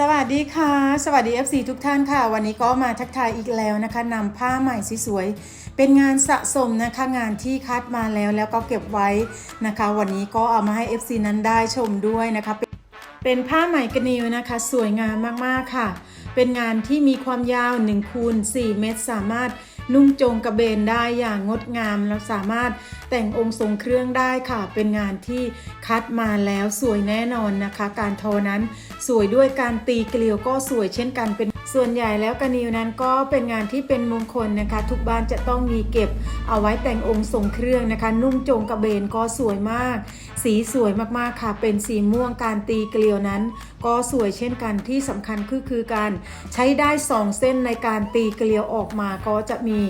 สวัสดีค่ะ สวัสดี FC ทุกท่านค่ะ วันนี้ก็มาทักทายอีกแล้วนะคะนำผ้าใหม่สวยๆเป็นงานสะสมนะคะงานที่คัดมาแล้วแล้วก็เก็บไว้นะคะ วันนี้ก็เอามาให้ FC นั้นได้ชมด้วยนะคะ เป็นผ้าไหมกระนิวนะคะ สวยงามมากๆค่ะ เป็นงานที่มีความยาว1คูณ4เมตรสามารถ นุ่งโจงกระเบนได้อย่างงดงามแล้วสามารถแต่งองค์ทรงเครื่องได้ค่ะ เป็นงานที่คัดมาแล้วสวยแน่นอนนะคะ การทอนั้นสวยด้วยการตีเกลียวก็สวยเช่นกันเป็น ส่วนใหญ่แล้วกระนิวนั้นก็เป็นงานที่เป็นมงคลนะคะ ทุกบ้านจะต้องมีเก็บเอาไว้แต่งองค์ทรงเครื่องนะคะ นุ่งจงกระเบนก็สวยมาก สีสวยมากๆค่ะ เป็นสีม่วงการตีเกลียวนั้น ก็สวยเช่นกันที่สำคัญคือคือการใช้ได้สองเส้นในการตีเกลียวออกมาก็จะมี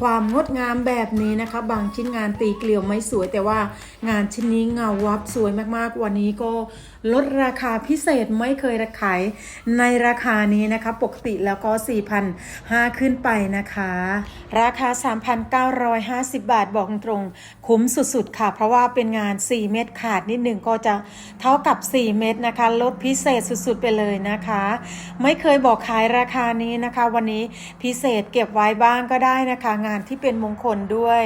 ความงดงามแบบนี้นะคะ บางชิ้นงานตีเกลียวไม่สวย แต่ว่างานชิ้นนี้เงาวับสวยมากๆ วันนี้ก็ลดราคาพิเศษไม่เคยขายในราคานี้นะคะ ปกติแล้วก็4,500ขึ้นไปนะคะ ราคา 3,950 บาทบอกตรงๆคุ้มสุดๆค่ะ เพราะว่าเป็นงาน 4 เม็ดขาดนิดหนึ่งก็จะเท่ากับ 4 เม็ดนะคะ ลดพิเศษสุดๆไปเลยนะคะ ไม่เคยบอกขายราคานี้นะคะ วันนี้พิเศษเก็บไว้บ้างก็ได้นะคะงานที่เป็นมงคลด้วย